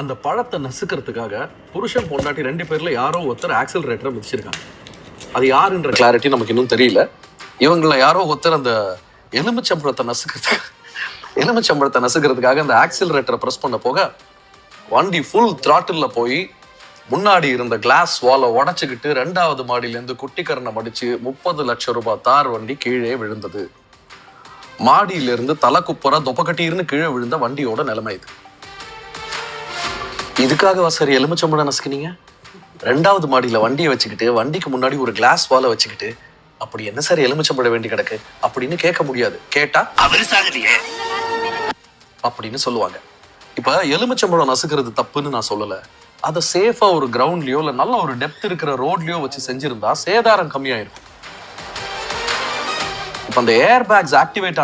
அந்த பழத்தை நசுக்கிறதுக்காக புருஷன் பொண்டாட்டி ரெண்டு பேர்ல யாரோ ஒருத்தர் ஆக்சிலரேட்டரை மிதிச்சிருக்காங்க. அது யாருன்ற கிளாரிட்டி நமக்கு இன்னும் தெரியல. இவங்கள யாரோ ஒருத்தர் அந்த எலுமிச்சம்பழத்தை நசுக்கிறதுக்கு எலுமிச்சம்பழத்தை நசுக்கிறதுக்காக அந்த ஆக்சிலரேட்டரை ப்ரெஸ் பண்ண போக வண்டி ஃபுல் த்ராட்டில் போய் முன்னாடி இருந்த கிளாஸ் வாலை உடச்சிக்கிட்டு ரெண்டாவது மாடியிலேருந்து குட்டிக்கரனை மடித்து முப்பது லட்சம் ரூபாய் தார் வண்டி கீழே விழுந்தது. மாடியிலிருந்து தலை குப்புற தொப்பக்கட்டின்னு கீழே விழுந்த வண்டியோட நிலைமை இது. இதுக்காக சார் எலுமிச்சம்பழம் நசுக்குனீங்க ரெண்டாவது மாடியில வண்டியை வச்சுக்கிட்டு வண்டிக்கு முன்னாடி ஒரு கிளாஸ் வாலை வச்சுக்கிட்டு அப்படி என்ன சார் எலுமிச்சம்பழம் வேண்டி கிடக்கு? அப்படின்னு கேட்க முடியாது. கேட்டா அவரு சாகலையே. அப்படின்னு சொல்லுவாங்க. இப்ப எலுமிச்சம்பழம் நசுக்கிறது தப்புன்னு நான் சொல்லல. அதை சேஃபா ஒரு கிரவுண்ட்லயோ இல்ல நல்ல ஒரு டெப்த் இருக்கிற ரோட்லயோ வச்சு செஞ்சிருந்தா சேதாரம் கம்மியாயிருக்கும் இப்ப அந்த ஏர் பேக்ஸ் ஆக்டிவேட்